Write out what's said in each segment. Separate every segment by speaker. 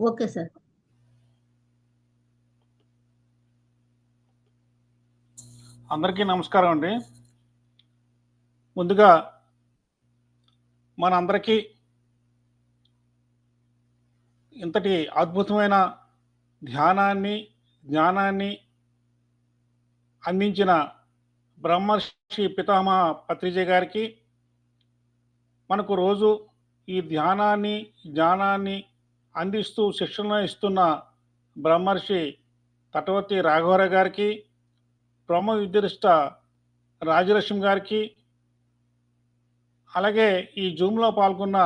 Speaker 1: Okay sir.
Speaker 2: అందరికీ నమస్కారం అండి. ముందుగా మనందరికీ ఇంతటి అద్భుతమైన ధ్యానాన్ని జ్ఞానాన్ని అందించిన బ్రహ్మర్షి పితామహ పత్రిజ గారికి మనకు రోజు ఈ ధ్యానాన్ని జ్ఞానాన్ని అందిస్తూ శిక్షణ ఇస్తున్న బ్రహ్మర్షి తటవర్తి రాఘవర గారికి బ్రహ్మ విద్యరిష్ట రాజలక్ష్మి గారికి అలాగే ఈ జూమ్లో పాల్గొన్న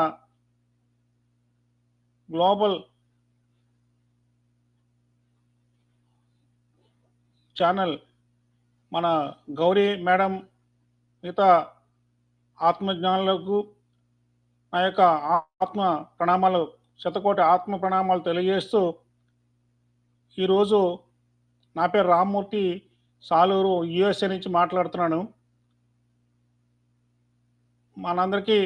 Speaker 2: గ్లోబల్ ఛానల్ మన గౌరీ మేడం మిగతా ఆత్మజ్ఞానులకు నా యొక్క ఆత్మ ప్రణామాలు శతకోటి ఆత్మ ప్రణామాలు తెలియజేస్తూ ఈరోజు నా పేరు రామ్మూర్తి సాలూరు యుఎస్ఏ నుంచి మాట్లాడుతున్నాను. మనందరికీ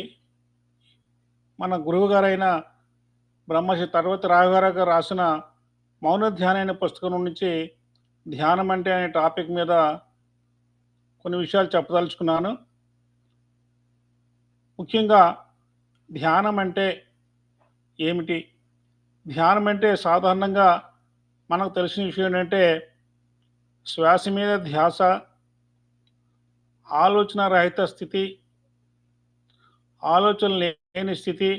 Speaker 2: మన గురువు గారైన బ్రహ్మశ్రీ తర్వతి రాఘవరావు గారు రాసిన మౌన ధ్యాన అనే పుస్తకం నుంచి ధ్యానం అంటే అనే టాపిక్ మీద కొన్ని విషయాలు చెప్పదలుచుకున్నాను. ముఖ్యంగా ధ్యానం అంటే ఏమిటి? ధ్యానం అంటే సాధారణంగా మనకు తెలిసిన విషయం ఏంటంటే శ్వాస మీద ధ్యాస ఆలోచన రహిత స్థితి ఆలోచన లేని స్థితి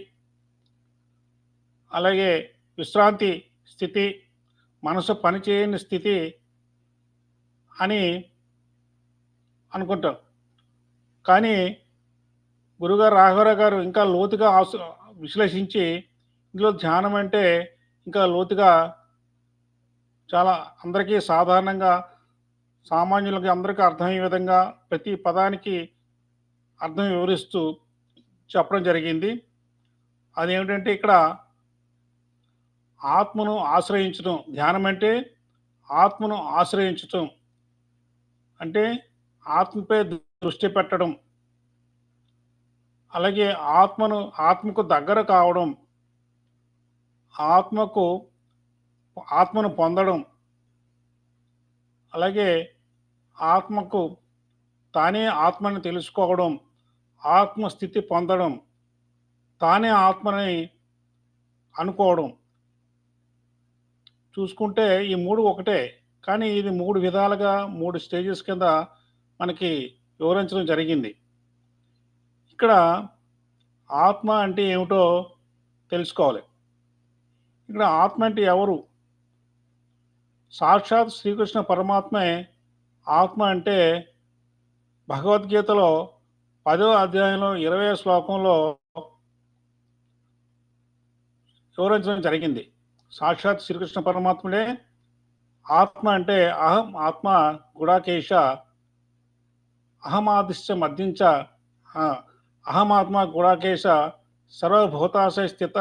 Speaker 2: అలాగే విశ్రాంతి స్థితి మనసు పనిచేయని స్థితి అని అనుకుంటాం. కానీ గురుగారు రాఘవరావు గారు ఇంకా లోతుగా విశ్లేషించి ఇందులో ధ్యానం అంటే ఇంకా లోతుగా చాలా అందరికీ సాధారణంగా సామాన్యులకి అందరికీ అర్థమయ్యే విధంగా ప్రతి పదానికి అర్థం వివరిస్తూ చెప్పడం జరిగింది. అదేమిటంటే ఇక్కడ ఆత్మను ఆశ్రయించడం ధ్యానం అంటే ఆత్మను ఆశ్రయించటం. అంటే ఆత్మపై దృష్టి పెట్టడం. అలాగే ఆత్మను ఆత్మకు దగ్గర కావడం. ఆత్మకు ఆత్మను పొందడం. అలాగే ఆత్మకు తానే ఆత్మని తెలుసుకోవడం ఆత్మస్థితి పొందడం తానే ఆత్మని అనుకోవడం. చూసుకుంటే ఈ మూడు ఒకటే కానీ ఇది మూడు విధాలుగా మూడు స్టేజెస్ కింద మనకి వివరించడం జరిగింది. ఇక్కడ ఆత్మ అంటే ఏమిటో తెలుసుకోవాలి. ఇక్కడ ఆత్మ అంటే ఎవరు? సాక్షాత్ శ్రీకృష్ణ పరమాత్మే ఆత్మ అంటే భగవద్గీతలో పదో అధ్యాయంలో ఇరవై శ్లోకంలో వివరించడం జరిగింది. సాక్షాత్ శ్రీకృష్ణ పరమాత్ముడే ఆత్మ అంటే అహం ఆత్మ గుడాకేశ అహమాదిశ్చ మధ్యంచ అహమాత్మ గుడాకేశ సర్వభూతాశయ స్థిత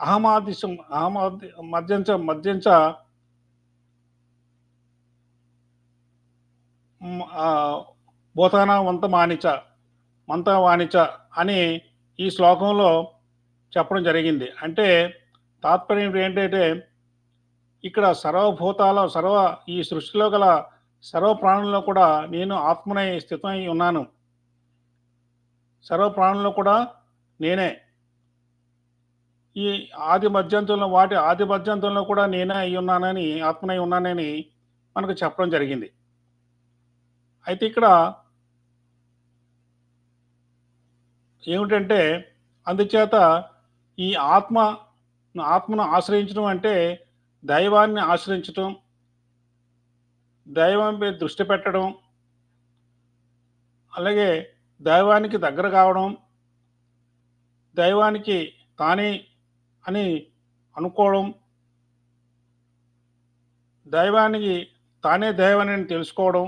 Speaker 2: అహమాదిశం అహమాది మధ్యంచ మధ్యంచ భూతానా భూతాన వంత మానిచ మంత వాణిచ అని ఈ శ్లోకంలో చెప్పడం జరిగింది. అంటే తాత్పర్యం ఏంటంటే ఇక్కడ సర్వభూతాల సర్వ ఈ సృష్టిలో గల సర్వ ప్రాణుల్లో కూడా నేను ఆత్మనై స్థితమై ఉన్నాను. సర్వ ప్రాణుల్లో కూడా నేనే. ఈ ఆది మధ్యంతులను వాటి ఆది మధ్యంతులను కూడా నేనే అయి ఉన్నానని ఆత్మనై ఉన్నానని మనకు చెప్పడం జరిగింది. అయితే ఇక్కడ ఏమిటంటే అందుచేత ఈ ఆత్మ ఆత్మను ఆశ్రయించడం అంటే దైవాన్ని ఆశ్రయించటం దైవంపై దృష్టి పెట్టడం అలాగే దైవానికి దగ్గర కావడం దైవానికి తానే అని అనుకోవడం దైవానికి తానే దైవాన్ని తెలుసుకోవడం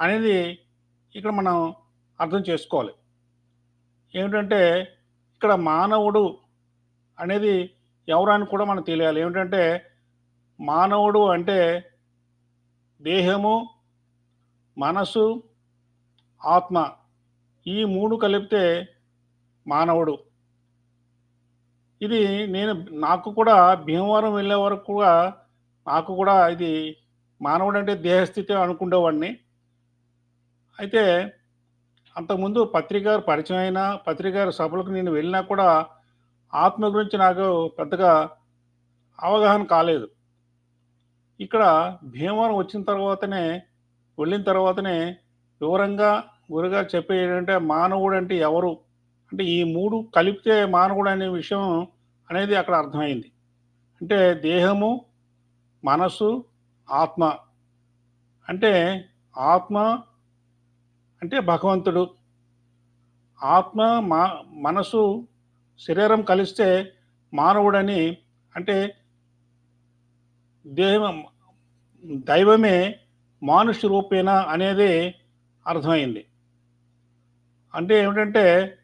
Speaker 2: అనేది ఇక్కడ మనం అర్థం చేసుకోవాలి. ఏమిటంటే ఇక్కడ మానవుడు అనేది ఎవరని కూడా మనం తెలియాలి. ఏమిటంటే మానవుడు అంటే దేహము మనసు ఆత్మ ఈ మూడు కలిపితే మానవుడు ఇది నేను నాకు కూడా భీమవరం వెళ్ళే వరకు కూడా నాకు కూడా ఇది మానవుడంటే దేహస్థితి అనుకునేవాడిని. అయితే అంతకుముందు పత్రికారు పరిచయం అయినా, పత్రికారు సభలకు నేను వెళ్ళినా కూడా ఆత్మ గురించి నాకు పెద్దగా అవగాహన కాలేదు. ఇక్కడ భీమవరం వచ్చిన తర్వాతనే వెళ్ళిన తర్వాతనే వివరంగా గురుగారు చెప్పేది ఏంటంటే మానవుడంటే ఎవరు? అంటే ఈ మూడు కలిపితే మానవుడనే విషయం అనేది అక్కడ అర్థమైంది. అంటే దేహము, మనసు, ఆత్మ. అంటే ఆత్మ అంటే భగవంతుడు. ఆత్మ, మా మనసు, శరీరం కలిస్తే మానవుడని అంటే దేహం దైవమే మానుష్య రూపేణ అనేది అర్థమైంది. అంటే ఏమిటంటే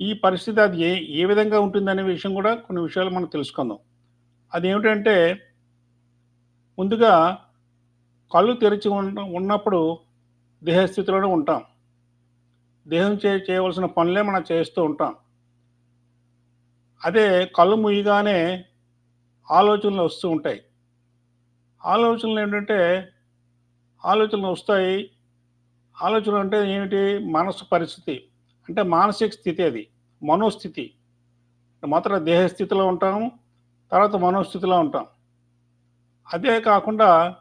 Speaker 2: ఈ పరిస్థితి అది ఏ ఏ విధంగా ఉంటుందనే విషయం కూడా కొన్ని విషయాలు మనం తెలుసుకుందాం. అదేమిటంటే ముందుగా కళ్ళు తెరిచి ఉన్న ఉన్నప్పుడు దేహస్థితిలోనే ఉంటాం. దేహం చే చేయవలసిన పనులే మనం చేస్తూ ఉంటాం. అదే కళ్ళు ముయ్యగానే ఆలోచనలు వస్తూ ఉంటాయి. ఆలోచనలు ఏంటంటే ఆలోచనలు వస్తాయి. ఆలోచనలు అంటే ఏమిటి? మనసు పరిస్థితి. అంటే మానసిక స్థితి అది. మనోస్థితి. మొదట దేహస్థితిలో ఉంటాము తర్వాత మనోస్థితిలో ఉంటాం. అదే కాకుండా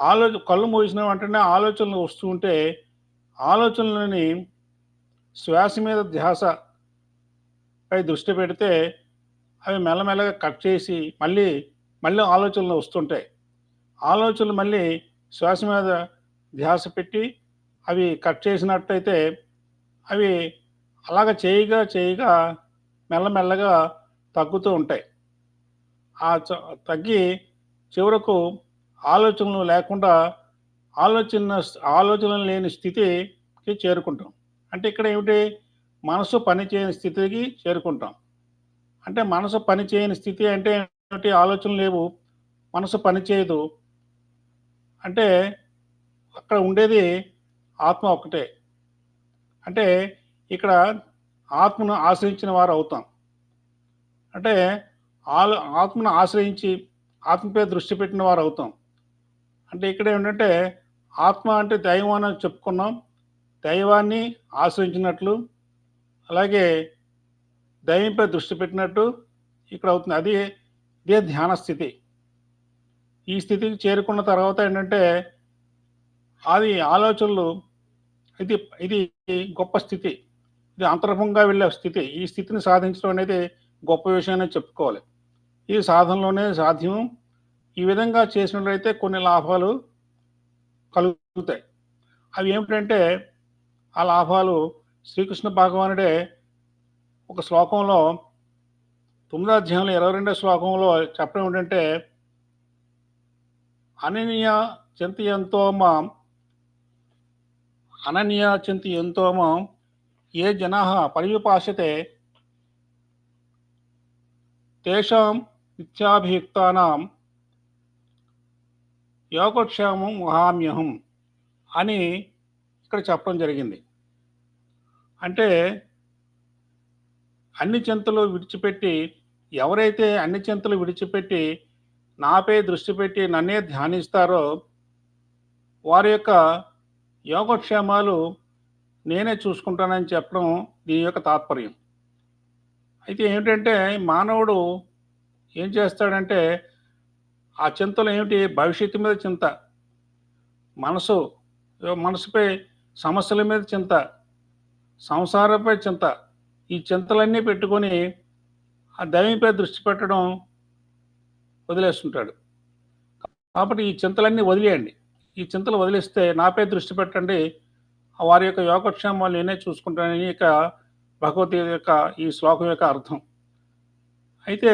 Speaker 2: ఆలోచ కళ్ళు మూసిన వెంటనే ఆలోచనలు వస్తూ ఉంటే ఆలోచనలని శ్వాస మీద ధ్యాస పై దృష్టి పెడితే అవి మెల్లమెల్లగా కట్ చేసి మళ్ళీ, మళ్ళీ ఆలోచనలు వస్తుంటాయి. ఆలోచనలు మళ్ళీ శ్వాస మీద ధ్యాస పెట్టి అవి కట్ చేసినట్టయితే అవి అలాగ చేయగా, చేయగా మెల్లమెల్లగా తగ్గుతూ ఉంటాయి. ఆ చ తగ్గి చివరకు ఆలోచనలు లేకుండా ఆలోచన ఆలోచనలు లేని స్థితికి చేరుకుంటాం. అంటే ఇక్కడ ఏమిటి? మనసు పని చేయని స్థితికి చేరుకుంటాం. అంటే మనసు పని చేయని స్థితి అంటే ఏమిటి? ఆలోచనలు లేవు. మనసు పని చేయదు. అంటే అక్కడ ఉండేది ఆత్మ ఒకటే అంటే ఇక్కడ ఆత్మను ఆశ్రయించిన వారు అవుతాం. అంటే ఆలో ఆత్మను ఆశ్రయించి ఆత్మపై దృష్టి పెట్టిన వారు అవుతాం. అంటే ఇక్కడ ఏంటంటే ఆత్మ అంటే దైవం అని చెప్పుకున్నాం. దైవాన్ని ఆశ్రయించినట్లు అలాగే దైవంపై దృష్టి పెట్టినట్టు ఇక్కడ అవుతుంది. అది ఇదే ధ్యాన స్థితి. ఈ స్థితికి చేరుకున్న తర్వాత ఏంటంటే అది ఆలోచనలు ఇది ఇది గొప్ప స్థితి. ఇది అంతర్ముఖంగా వెళ్ళే స్థితి. ఈ స్థితిని సాధించడం అనేది గొప్ప విషయం చెప్పుకోవాలి. ఈ సాధనలోనే సాధ్యం. ఈ విధంగా చేసినట్లయితే కొన్ని లాభాలు కలుగుతాయి. అవి ఏమిటంటే ఆ లాభాలు శ్రీకృష్ణ భగవానుడే ఒక శ్లోకంలో తొమ్మిదో అధ్యాయంలో 22 శ్లోకంలో చెప్పడం ఏంటంటే అనన్య చింతయంతో మాం అనన్య చింతయంతో ఏ జనా పరివిపాషతే తేషాం నిత్యాభియుక్తానాం యోగక్షేమం మహామ్యహం అని ఇక్కడ చెప్పడం జరిగింది. అంటే అన్ని చింతలు విడిచిపెట్టి ఎవరైతే అన్ని చింతలు విడిచిపెట్టి నాపై దృష్టి పెట్టి నన్నే ధ్యానిస్తారో వారి యొక్క యోగక్షేమాలు నేనే చూసుకుంటానని చెప్పడం దీని యొక్క తాత్పర్యం. అయితే ఏమిటంటే మానవుడు ఏం చేస్తాడంటే ఆ చింతలు ఏమిటి? భవిష్యత్తు మీద చింత. మనసు మనసుపై సమస్యల మీద చింత. సంసారంపై చింత. ఈ చింతలన్నీ పెట్టుకొని ఆ దైవంపై దృష్టి పెట్టడం వదిలేస్తుంటాడు. కాబట్టి ఈ చింతలన్నీ వదిలేయండి. ఈ చింతలు వదిలేస్తే నాపై దృష్టి పెట్టండి. వారి యొక్క యోగక్షేమాలు నేనే చూసుకుంటానని ఇక భగవద్గీత యొక్క ఈ శ్లోకం యొక్క అర్థం. అయితే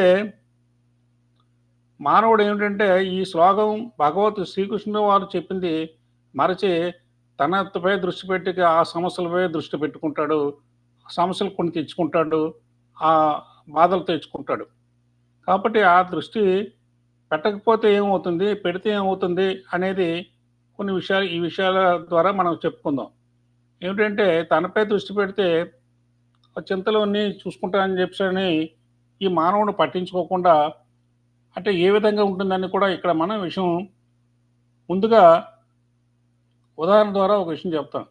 Speaker 2: మానవుడు ఏమిటంటే ఈ శ్లోకం భగవత్ శ్రీకృష్ణుడు వారు చెప్పింది మరచి తనపై దృష్టి పెట్టి ఆ సమస్యలపై దృష్టి పెట్టుకుంటాడు. సమస్యలు కొన్ని తెచ్చుకుంటాడు. ఆ బాధలు తెచ్చుకుంటాడు. కాబట్టి ఆ దృష్టి పెట్టకపోతే ఏమవుతుంది? పెడితే ఏమవుతుంది? అనేది కొన్ని విషయాలు ఈ విషయాల ద్వారా మనం చెప్పుకుందాం. ఏమిటంటే తనపై దృష్టి పెడితే ఆ చూసుకుంటానని చెప్పని ఈ మానవుడు పట్టించుకోకుండా అంటే ఏ విధంగా ఉంటుందని కూడా ఇక్కడ మనం విషయం ముందుగా ఉదాహరణ ద్వారా ఒక విషయం చెప్తాం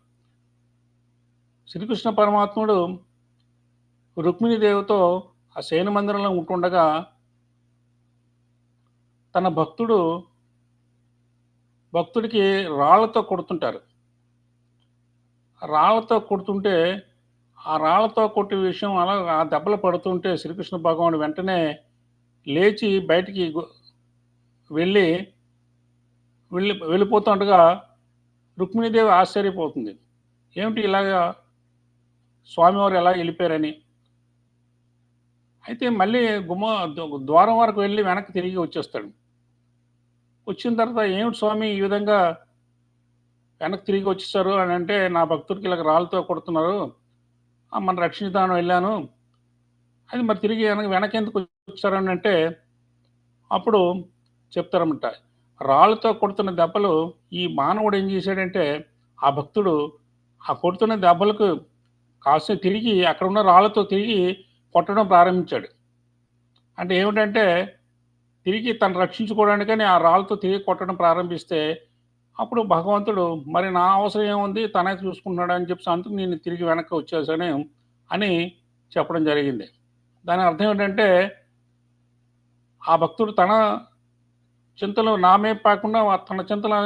Speaker 2: శ్రీకృష్ణ పరమాత్ముడు రుక్మిణీదేవితో ఆ శయన మందిరంలో ఉంటుండగా తన భక్తుడు భక్తుడికి రాళ్ళతో కొడుతుంటారు. రాళ్ళతో కొడుతుంటే ఆ రాళ్ళతో కొట్టే విషయం అలా ఆ దెబ్బలు పడుతుంటే శ్రీకృష్ణ భగవానుడు వెంటనే లేచి బయటికి వెళ్ళి వెళ్ళి వెళ్ళిపోతుండగా రుక్మిణీదేవి ఆశ్చర్యపోతుంది. ఏమిటి ఇలాగా స్వామివారు ఎలా వెళ్ళిపోయారని? అయితే మళ్ళీ గుమ్మ ద్వారం వరకు వెళ్ళి వెనక్కి తిరిగి వచ్చేస్తాడు. వచ్చిన తర్వాత ఏమిటి స్వామి ఈ విధంగా వెనక్కి తిరిగి వచ్చేసారు అని అంటే నా భక్తుడికి ఇలా రాళ్ళతో కొడుతున్నారు. మన రక్షించదానం వెళ్ళాను. అది మరి తిరిగి వెనక వెనక ఎందుకు వచ్చారని అంటే అప్పుడు చెప్తారన్నమాట. రాళ్ళతో కొడుతున్న దెబ్బలు ఈ మానవుడు ఏం చేశాడంటే ఆ భక్తుడు ఆ కొడుతున్న దెబ్బలకు కాస్త తిరిగి అక్కడ ఉన్న రాళ్ళతో తిరిగి కొట్టడం ప్రారంభించాడు. అంటే ఏమిటంటే తిరిగి తను రక్షించుకోవడానికని ఆ రాళ్ళతో తిరిగి కొట్టడం ప్రారంభిస్తే అప్పుడు భగవంతుడు మరి నా అవసరం ఏముంది? తనే చూసుకుంటున్నాడు అని చెప్పి అందుకు నేను తిరిగి వెనక్కి వచ్చేసాను అని చెప్పడం జరిగింది. దాని అర్థం ఏంటంటే ఆ భక్తుడు తన చింతలు నామే కాకుండా తన చింతలు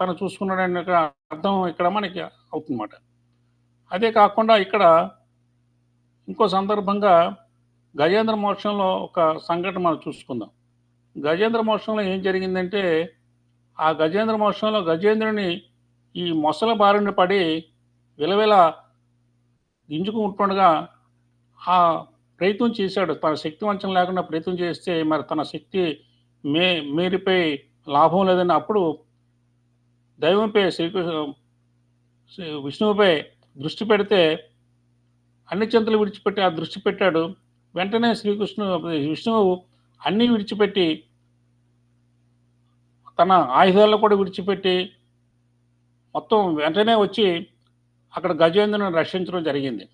Speaker 2: తను చూసుకున్నాడని ఒక అర్థం ఇక్కడ మనకి అవుతుందన్నమాట. అదే కాకుండా ఇక్కడ ఇంకో సందర్భంగా గజేంద్ర మోక్షంలో ఒక సంఘటన మనం చూసుకుందాం. గజేంద్ర మోక్షంలో ఏం జరిగిందంటే ఆ గజేంద్ర మోక్షంలో గజేంద్రుని ఈ మొసల బారిన పడి విలవిల గింజుకుంటుండగా ఆ ప్రయత్నం చేశాడు. తన శక్తి వంచన లేకుండా ప్రయత్నం చేస్తే మరి తన శక్తి మే మేరిపై లాభం లేదని అప్పుడు దైవంపై శ్రీకృష్ణ శ్రీ- విష్ణువుపై దృష్టి పెడితే అన్ని చింతలు విడిచిపెట్టి ఆ దృష్టి పెట్టాడు. వెంటనే శ్రీకృష్ణు విష్ణువు అన్నీ విడిచిపెట్టి తన ఆయుధాలను కూడా విడిచిపెట్టి మొత్తం వెంటనే వచ్చి అక్కడ గజేంద్రుని రక్షించడం జరిగింది.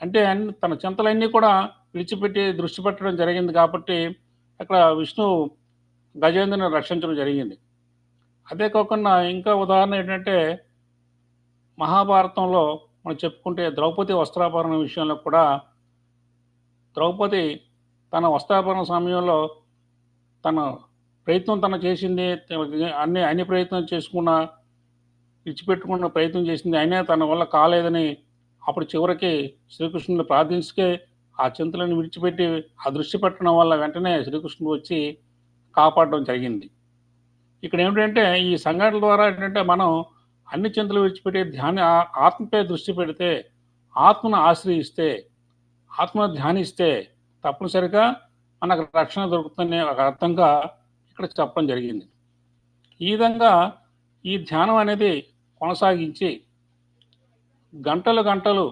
Speaker 2: అంటే అన్ని తన చింతలన్నీ కూడా విడిచిపెట్టి దృష్టి పెట్టడం జరిగింది కాబట్టి అక్కడ విష్ణు గజేంద్రుని రక్షించడం జరిగింది. అదే కాకుండా ఇంకా ఉదాహరణ ఏంటంటే మహాభారతంలో మనం చెప్పుకుంటే ద్రౌపది వస్త్రాభరణ విషయంలో కూడా ద్రౌపది తన వస్తాపన సమయంలో తన ప్రయత్నం తను చేసింది అన్ని అన్ని ప్రయత్నం చేసుకున్న విడిచిపెట్టుకున్న ప్రయత్నం చేసింది అయినా తన వల్ల కాలేదని అప్పుడు చివరికి శ్రీకృష్ణుని ప్రార్థించుకే ఆ చింతలను విడిచిపెట్టి ఆ దృష్టి పెట్టడం వల్ల వెంటనే శ్రీకృష్ణుడు వచ్చి కాపాడడం జరిగింది. ఇక్కడ ఏమిటంటే ఈ సంఘటనల ద్వారా ఏంటంటే మనం అన్ని చింతలు విడిచిపెట్టి ధ్యాన ఆత్మపై దృష్టి పెడితే ఆత్మను ఆశ్రయిస్తే ఆత్మను ధ్యానిస్తే తప్పనిసరిగా మనకు రక్షణ దొరుకుతుందనే ఒక అర్థంగా ఇక్కడ చెప్పడం జరిగింది. ఈ విధంగా ఈ ధ్యానం అనేది కొనసాగించి గంటలు గంటలు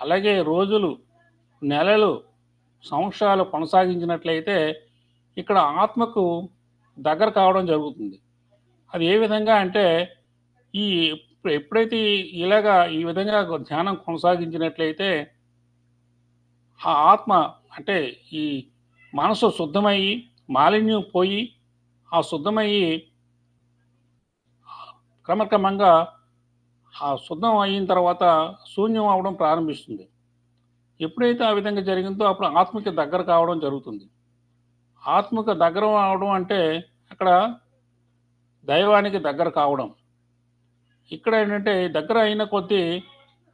Speaker 2: అలాగే రోజులు నెలలు సంవత్సరాలు కొనసాగించినట్లయితే ఇక్కడ ఆత్మకు దగ్గర కావడం జరుగుతుంది. అది ఏ విధంగా అంటే ఈ ఎప్పుడైతే ఇలాగా ఈ విధంగా ధ్యానం కొనసాగించినట్లయితే ఆ ఆత్మ అంటే ఈ మనసు శుద్ధమయ్యి మాలిన్యం పోయి ఆ శుద్ధమయ్యి క్రమక్రమంగా ఆ శుద్ధం అయిన తర్వాత శూన్యం అవడం ప్రారంభిస్తుంది. ఎప్పుడైతే ఆ విధంగా జరిగిందో అప్పుడు ఆత్మకి దగ్గర కావడం జరుగుతుంది. ఆత్మకు దగ్గర అవడం అంటే అక్కడ దైవానికి దగ్గర కావడం. ఇక్కడ ఏంటంటే దగ్గర అయిన కొద్దీ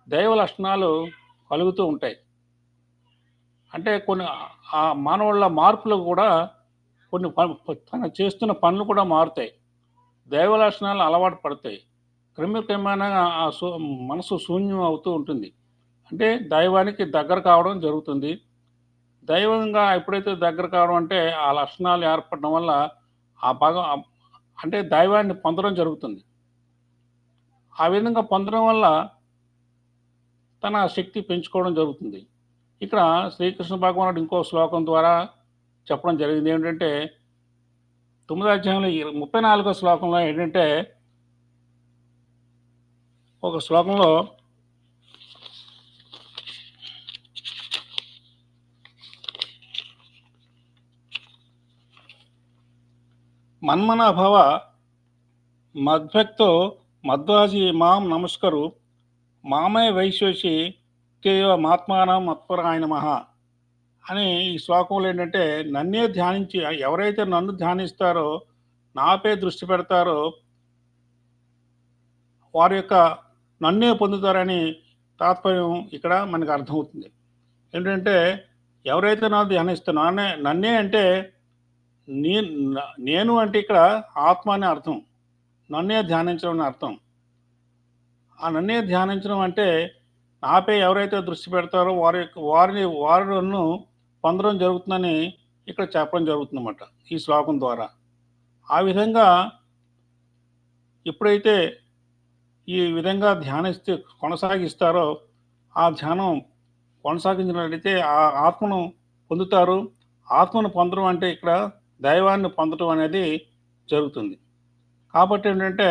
Speaker 2: దైవ లక్షణాలు కలుగుతూ ఉంటాయి. అంటే కొన్ని ఆ మానవుల మార్పులు కూడా కొన్ని ప- తన చేస్తున్న పనులు కూడా మారుతాయి. దైవ లక్షణాలు అలవాటు పడతాయి. క్రమక్రమేణా ఆ మనసు శూన్యం అవుతూ ఉంటుంది. అంటే దైవానికి దగ్గర కావడం జరుగుతుంది. దైవంగా ఎప్పుడైతే దగ్గర కావడం అంటే ఆ లక్షణాలు ఏర్పడడం వల్ల ఆ భాగం అంటే దైవాన్ని పొందడం జరుగుతుంది. ఆ విధంగా పొందడం వల్ల తన శక్తి పెంచుకోవడం జరుగుతుంది. ఇక్కడ శ్రీకృష్ణ భగవానుడు ఇంకో శ్లోకం ద్వారా చెప్పడం జరిగింది. ఏంటంటే తొమ్మిదో అధ్యాయంలో ముప్పై నాలుగో శ్లోకంలో ఏంటంటే ఒక శ్లోకంలో మన్మన భవ మద్భక్తో మద్వాజీ మాం నమస్కరు మామే వైశ్వసి కేవ మహాత్మానం మత్పరాయ నమః అని ఈ శ్లోకంలో ఏంటంటే నన్నే ధ్యానించి ఎవరైతే నన్ను ధ్యానిస్తారో నాపై దృష్టి పెడతారో వారి యొక్క నన్నే పొందుతారని తాత్పర్యం ఇక్కడ మనకు అర్థమవుతుంది. ఏంటంటే ఎవరైతే నన్ను ధ్యానిస్తారో నన్నే నన్నే అంటే నీ నేను అంటే ఇక్కడ ఆత్మ అనే అర్థం. నన్నే ధ్యానించడం అని అర్థం. ఆ నన్నే ధ్యానించడం అంటే నాపై ఎవరైతే దృష్టి పెడతారో వారి యొక్క వారిని వారిను పొందడం జరుగుతుందని ఇక్కడ చెప్పడం జరుగుతుందన్నమాట ఈ శ్లోకం ద్వారా. ఆ విధంగా ఎప్పుడైతే ఈ విధంగా ధ్యానిస్తే కొనసాగిస్తారో ఆ ధ్యానం కొనసాగించినట్లయితే ఆ ఆత్మను పొందుతారు. ఆత్మను పొందడం అంటే ఇక్కడ దైవాన్ని పొందడం అనేది జరుగుతుంది. కాబట్టి ఏంటంటే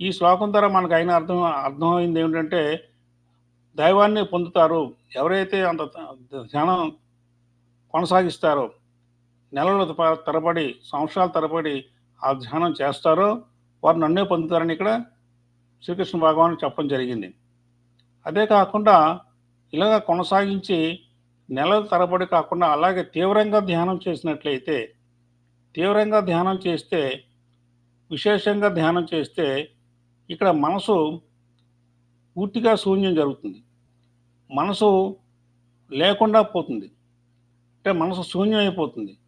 Speaker 2: ఈ శ్లోకం ద్వారా మనకు అయిన అర్థం అర్థమైంది ఏమిటంటే దైవాన్ని పొందుతారు. ఎవరైతే అంత ధ్యానం కొనసాగిస్తారో నెలల తరబడి సంవత్సరాల తరబడి ఆ ధ్యానం చేస్తారో వారు నన్నే పొందుతారని ఇక్కడ శ్రీకృష్ణ భగవాన్ చెప్పడం జరిగింది. అదే కాకుండా ఇలాగ కొనసాగించి నెలల తరబడి కాకుండా అలాగే తీవ్రంగా ధ్యానం చేసినట్లయితే తీవ్రంగా ధ్యానం చేస్తే విశేషంగా ధ్యానం చేస్తే ఇక్కడ మనసు పూర్తిగా శూన్యం జరుగుతుంది. మనసు లేకుండా పోతుంది. అంటే మనసు శూన్యం అయిపోతుంది.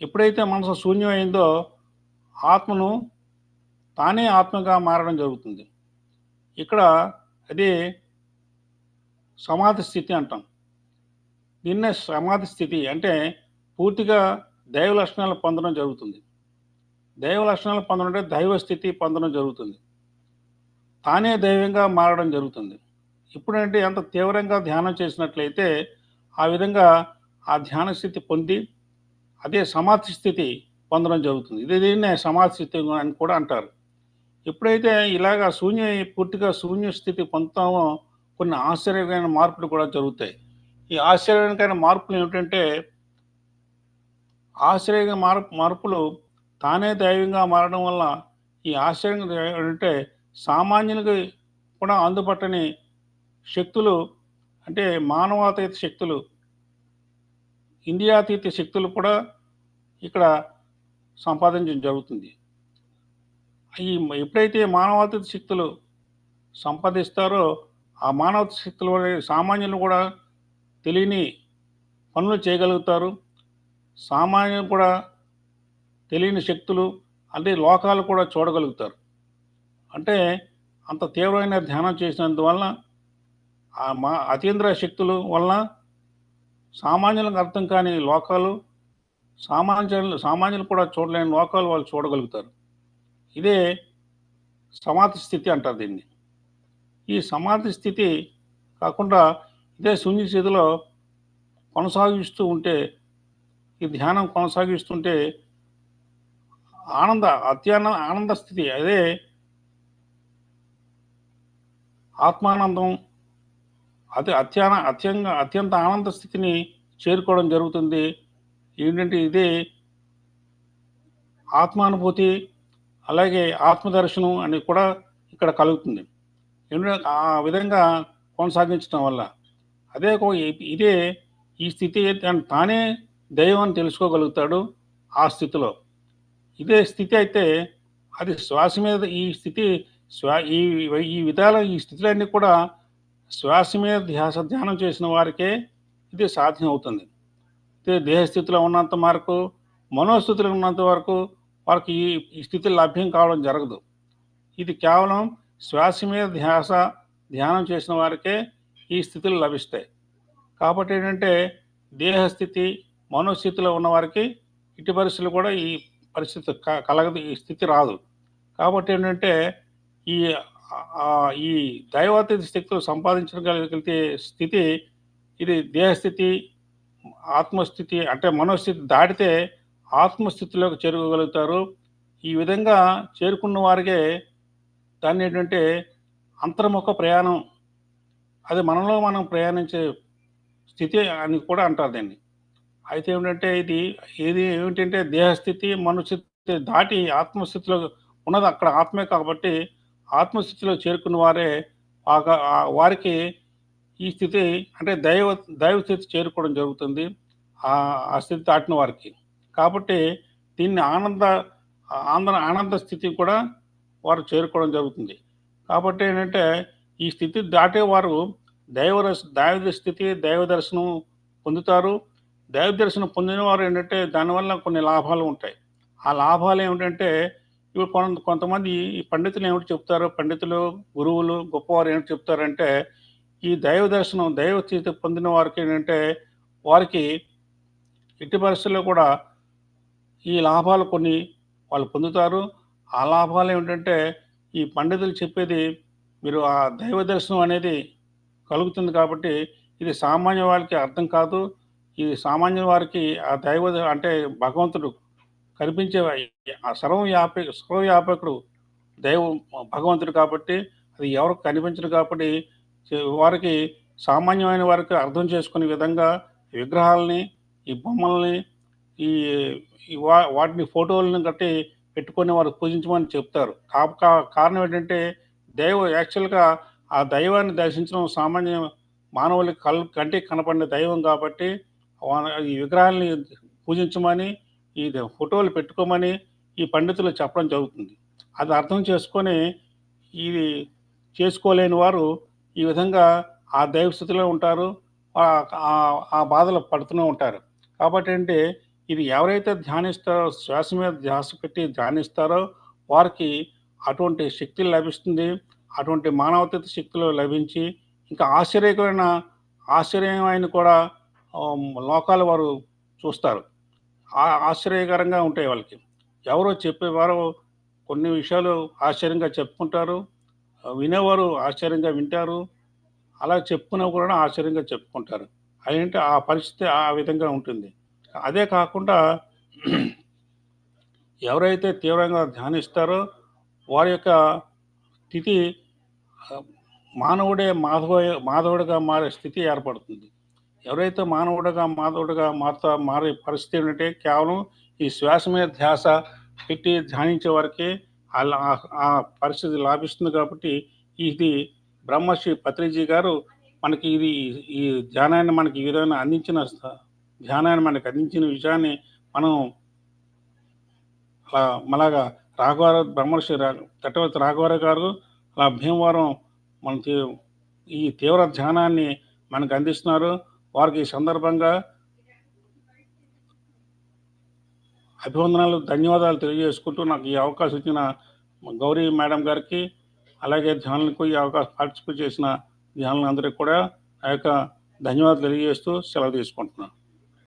Speaker 2: ఎప్పుడైతే మనసు శూన్యం అయిందో ఆత్మను తానే ఆత్మగా మారడం జరుగుతుంది. ఇక్కడ అది సమాధి స్థితి అంటాం. దీన్నే సమాధి స్థితి అంటే పూర్తిగా దైవ లక్షణాలు పొందడం జరుగుతుంది. దైవ లక్షణాలు పొందడం అంటే దైవ స్థితి పొందడం జరుగుతుంది. తానే దైవంగా మారడం జరుగుతుంది. ఎప్పుడంటే ఎంత తీవ్రంగా ధ్యానం చేసినట్లయితే ఆ విధంగా ఆ ధ్యాన స్థితి పొంది అదే సమాధి స్థితి పొందడం జరుగుతుంది. ఇది దీన్నే సమాధి స్థితి అని కూడా అంటారు. ఎప్పుడైతే ఇలాగా శూన్య పూర్తిగా శూన్య స్థితి పొందుతామో కొన్ని ఆశ్చర్యకరమైన మార్పులు కూడా జరుగుతాయి. ఈ ఆశ్చర్యకరమైన మార్పులు ఏమిటంటే ఆశ్చర్య మార్పు మార్పులు తానే దైవంగా మారడం వల్ల ఈ ఆశ్చర్యం ఏంటంటే సామాన్యులకి కూడా అందుబట్టని శక్తులు అంటే మానవాతీత శక్తులు ఇండియాతీత శక్తులు కూడా ఇక్కడ సంపాదించడం జరుగుతుంది. ఈ ఎప్పుడైతే మానవాతీత శక్తులు సంపాదిస్తారో ఆ మానవ శక్తుల సామాన్యులు కూడా తెలియని పనులు చేయగలుగుతారు. సామాన్యులు కూడా తెలియని శక్తులు అంటే లోకాలు కూడా చూడగలుగుతారు. అంటే అంత తీవ్రమైన ధ్యానం చేసినందువల్ల ఆ మా అతీంద్ర శక్తుల వలన సామాన్యులకు అర్థం కాని లోకాలు సామాన్యులు సామాన్యులు కూడా చూడలేని లోకాలు వాళ్ళు చూడగలుగుతారు. ఇదే సమాధి స్థితి అంటారు దీన్ని. ఈ సమాధి స్థితి కాకుండా ఇదే శూన్య స్థితిలో కొనసాగిస్తూ ఉంటే ఈ ధ్యానం కొనసాగిస్తుంటే ఆనంద అత్యాన ఆనంద స్థితి అదే ఆత్మానందం అతి అత్యాన అత్యంగా అత్యంత ఆనంద స్థితిని చేరుకోవడం జరుగుతుంది. ఏంటంటే ఇదే ఆత్మానుభూతి అలాగే ఆత్మదర్శనం అనేది కూడా ఇక్కడ కలుగుతుంది. ఎందుకంటే ఆ విధంగా కొనసాగించడం వల్ల అదే ఇదే ఈ స్థితి తన- తానే దైవం తెలుసుకోగలుగుతాడు ఆ స్థితిలో. ఇదే స్థితి అయితే అది శ్వాస మీద ఈ స్థితి శ్వా ఈ ఈ విధాల ఈ స్థితులన్నీ కూడా శ్వాస మీద ధ్యాస ధ్యానం చేసిన వారికే ఇది సాధ్యం అవుతుంది దేహస్థితిలో ఉన్నంత వరకు మనోస్థితిలో ఉన్నంత వరకు వారికి ఈ ఈ స్థితి లభ్యం కావడం జరగదు. ఇది కేవలం శ్వాస మీద ధ్యాస ధ్యానం చేసిన వారికే ఈ స్థితులు లభిస్తాయి. కాబట్టి ఏంటంటే దేహస్థితి మనోస్థితిలో ఉన్న వారికి ఇటు పరిస్థితులు కూడా ఈ పరిస్థితి క- కలగదు ఈ స్థితి రాదు. కాబట్టి ఏంటంటే ఈ ఈ దైవాతీత శక్తులు సంపాదించగలిగితే స్థితి ఇది దేహస్థితి ఆత్మస్థితి అంటే మనోస్థితి దాటితే ఆత్మస్థితిలోకి చేరుకోగలుగుతారు. ఈ విధంగా చేరుకున్న వారికే దాన్ని ఏంటంటే అంతర్ముఖ ప్రయాణం అది మనలో మనం ప్రయాణించే స్థితి అని కూడా అంటారు దీన్ని. అయితే ఏమిటంటే ఇది ఇది ఏమిటంటే దేహస్థితి మనోస్థితి దాటి ఆత్మస్థితిలో ఉన్నది అక్కడ ఆత్మే కాబట్టి ఆత్మస్థితిలో చేరుకున్న వారే వారికి ఈ స్థితి అంటే దైవ దైవ స్థితి చేరుకోవడం జరుగుతుంది. ఆ స్థితి దాటిన వారికి. కాబట్టి దీన్ని ఆనంద ఆనంద ఆనంద స్థితి కూడా వారు చేరుకోవడం జరుగుతుంది. కాబట్టి ఏంటంటే ఈ స్థితి దాటే వారు దైవ దైవ స్థితి దైవ దర్శనం పొందుతారు. దైవ దర్శనం పొందిన వారు ఏంటంటే దానివల్ల కొన్ని లాభాలు ఉంటాయి. ఆ లాభాలు ఏమిటంటే ఇప్పుడు కొంత కొంతమంది ఈ పండితులు ఏమిటి చెప్తారు? పండితులు గురువులు గొప్పవారు ఏమిటి చెప్తారంటే ఈ దైవ దర్శనం దైవ స్థితి పొందిన వారికి ఏంటంటే వారికి ఎట్టి పరిస్థితుల్లో కూడా ఈ లాభాలు కొన్ని వాళ్ళు పొందుతారు. ఆ లాభాలు ఏమిటంటే ఈ పండితులు చెప్పేది మీరు ఆ దైవ దర్శనం అనేది కలుగుతుంది కాబట్టి ఇది సామాన్య వారికి అర్థం కాదు. ఇది సామాన్య వారికి ఆ దైవ అంటే భగవంతుడు కనిపించే ఆ సర్వవ్యాపి సర్వవ్యాపకుడు దైవం భగవంతుడు కాబట్టి అది ఎవరికి కనిపించదు కాబట్టి వారికి సామాన్యమైన వారికి అర్థం చేసుకునే విధంగా విగ్రహాలని ఈ బొమ్మల్ని ఈ వా- వాటిని ఫోటోలను కట్టి పెట్టుకొని వారు పూజించమని చెప్తారు. కా- కారణం ఏంటంటే దైవ యాక్చువల్గా ఆ దైవాన్ని దర్శించడం సామాన్య మానవులకి కళ్ళు కంటికి కనపడిన దైవం కాబట్టి ఈ విగ్రహాల్ని పూజించమని ఈ ఫోటోలు పెట్టుకోమని ఈ పండితులు చెప్పడం జరుగుతుంది. అది అర్థం చేసుకొని ఇది చేసుకోలేని వారు ఈ విధంగా ఆ దైవ స్థితిలో ఉంటారు ఆ- బాధలు పడుతూనే ఉంటారు. కాబట్టి అంటే ఇది ఎవరైతే ధ్యానిస్తారో శ్వాస మీద ధ్యాస పెట్టి ధ్యానిస్తారో వారికి అటువంటి శక్తి లభిస్తుంది. అటువంటి మానవతత్వ శక్తులు లభించి ఇంకా ఆశ్చర్యకరమైన ఆశ్చర్యమైన కూడా లోకాలు వారు చూస్తారు. ఆశ్చర్యకరంగా ఉంటాయి వాళ్ళకి. ఎవరో చెప్పేవారు కొన్ని విషయాలు ఆశ్చర్యంగా చెప్పుకుంటారు వినేవారు ఆశ్చర్యంగా వింటారు అలా చెప్పుకున్న కూడా ఆశ్చర్యంగా చెప్పుకుంటారు. అదేంటి? ఆ పరిస్థితి ఆ విధంగా ఉంటుంది. అదే కాకుండా ఎవరైతే తీవ్రంగా ధ్యానిస్తారో వారి యొక్క స్థితి మానవుడే మాధవ మాధవుడిగా మారే స్థితి ఏర్పడుతుంది. ఎవరైతే మానవుడిగా మాధవుడిగా మారుతా మారే పరిస్థితి ఏంటంటే కేవలం ఈ శ్వాస మీద ధ్యాస పెట్టి ధ్యానించే వారికి ఆ పరిస్థితి లాభిస్తుంది కాబట్టి ఇది బ్రహ్మశ్రీ పత్రిజీ గారు మనకి ఇది ఈ ధ్యానాన్ని మనకి ఈ విధంగా అందించిన ధ్యానాన్ని మనకి అందించిన విషయాన్ని మనం అలా మలాగా రాఘవరావు బ్రహ్మర్షి రా చట్టవర్తి గారు అలా భీమవరం మన ఈ తీవ్ర ధ్యానాన్ని మనకు అందిస్తున్నారు. వారికి ఈ సందర్భంగా అభివందనాలు ధన్యవాదాలు తెలియజేసుకుంటూ నాకు ఈ అవకాశం ఇచ్చిన గౌరీ మేడం గారికి అలాగే ధ్యానులకు ఈ అవకాశం పార్టిసిపేట్ చేసిన ధ్యానులందరికీ కూడా ఆ యొక్క ధన్యవాదాలు తెలియజేస్తూ సెలవు తీసుకుంటున్నాను.